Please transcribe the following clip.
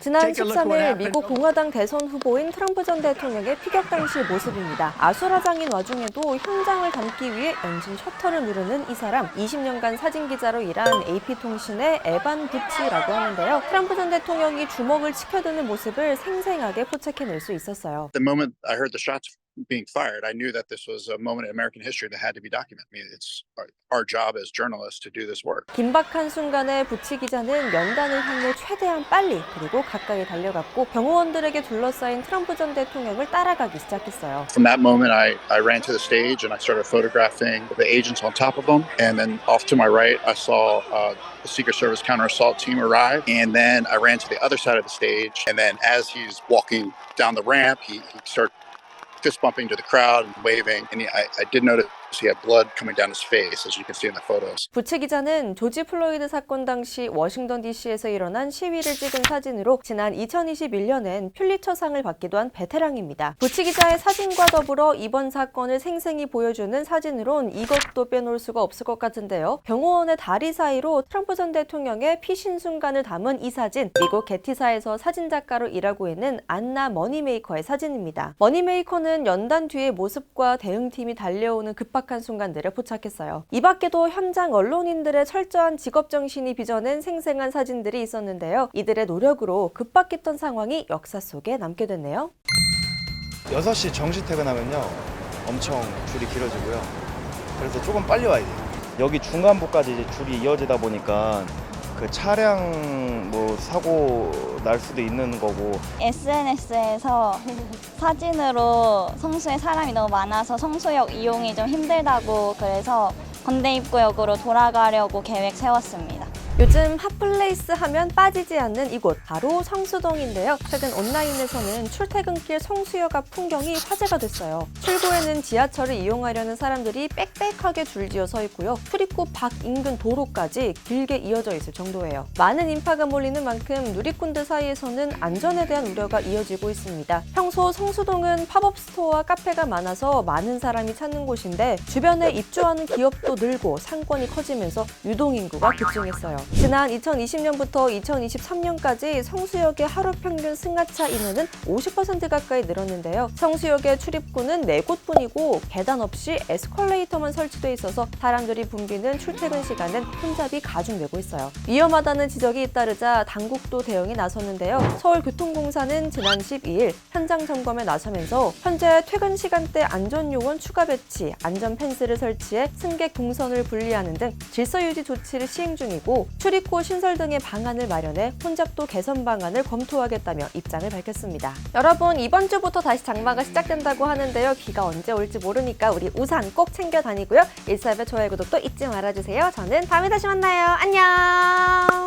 지난 Take a look what 13일 happened. 미국 공화당 대선 후보인 트럼프 전 대통령의 피격 당시 모습입니다. 아수라장인 와중에도 현장을 담기 위해 엔진 셔터를 누르는 이 사람, 20년간 사진 기자로 일한 AP통신의 에반 부치라고 하는데요. 트럼프 전 대통령이 주먹을 치켜드는 모습을 생생하게 포착해낼 수 있었어요. the moment I heard the shots being fired, I knew that this was a moment in American history that had to be documented. I mean, it's our, our job as journalists to do this work. 긴박한 순간에 부치 기자는 연단을 향해 최대한 빨리 그리고 가까이 달려갔고 경호원들에게 둘러싸인 트럼프 전 대통령을 따라가기 시작했어요. From that moment, I, I ran to the stage and I started photographing the agents on top of them. And then off to my right, I saw uh, the Secret Service counter assault team arrive. And then I ran to the other side of the stage. And then as he's walking down the ramp, he, he started fist bumping to the crowd and waving. And I, I did notice 부치 기자는 조지 플로이드 사건 당시 워싱턴 DC에서 일어난 시위를 찍은 사진으로 지난 2021년엔 퓰리처상을 받기도 한 베테랑입니다. 부치 기자의 사진과 더불어 이번 사건을 생생히 보여주는 사진으론 이것도 빼놓을 수가 없을 것 같은데요. 경호원의 다리 사이로 트럼프 전 대통령의 피신 순간을 담은 이 사진, 미국 게티사에서 사진작가로 일하고 있는 안나 머니메이커의 사진입니다. 머니메이커는 연단 뒤의 모습과 대응팀이 달려오는 급박 한 순간들을 포착했어요. 이 밖에도 현장 언론인들의 철저한 직업 정신이 빚어낸 생생한 사진들이 있었는데요. 이들의 노력으로 급박했던 상황이 역사 속에 남게 됐네요. 6시 정시 퇴근하면요 엄청 줄이 길어지고요 그래서 조금 빨리 와야 돼요 여기 중간부까지 이제 줄이 이어지다 보니까 그 차량 뭐 사고 날 수도 있는 거고 SNS에서 사진으로 성수에 사람이 너무 많아서 성수역 이용이 좀 힘들다고 그래서 건대입구역으로 돌아가려고 계획 세웠습니다. 요즘 핫플레이스 하면 빠지지 않는 이곳 바로 성수동인데요. 최근 온라인에서는 출퇴근길 성수역 앞 풍경이 화제가 됐어요. 출구에는 지하철을 이용하려는 사람들이 빽빽하게 줄지어 서 있고요. 출입구 밖 인근 도로까지 길게 이어져 있을 정도예요. 많은 인파가 몰리는 만큼 누리꾼들 사이에서는 안전에 대한 우려가 이어지고 있습니다. 평소 성수동은 팝업 스토어와 카페가 많아서 많은 사람이 찾는 곳인데 주변에 입주하는 기업도 늘고 상권이 커지면서 유동 인구가 급증했어요. 지난 2020년부터 2023년까지 성수역의 하루 평균 승하차 인원은 50% 가까이 늘었는데요. 성수역의 출입구는 4곳뿐이고 계단 없이 에스컬레이터만 설치돼 있어서 사람들이 붐비는 출퇴근 시간은 혼잡이 가중되고 있어요. 위험하다는 지적이 잇따르자 당국도 대응에 나섰는데요. 서울교통공사는 지난 12일 현장 점검에 나서면서 현재 퇴근 시간대 안전요원 추가 배치, 안전 펜스를 설치해 승객 동선을 분리하는 등 질서 유지 조치를 시행 중이고 출입구 신설 등의 방안을 마련해 혼잡도 개선 방안을 검토하겠다며 입장을 밝혔습니다. 여러분 이번 주부터 다시 장마가 시작된다고 하는데요. 비가 언제 올지 모르니까 우리 우산 꼭 챙겨 다니고요. 일사의 좋아요 구독도 잊지 말아주세요. 저는 다음에 다시 만나요. 안녕.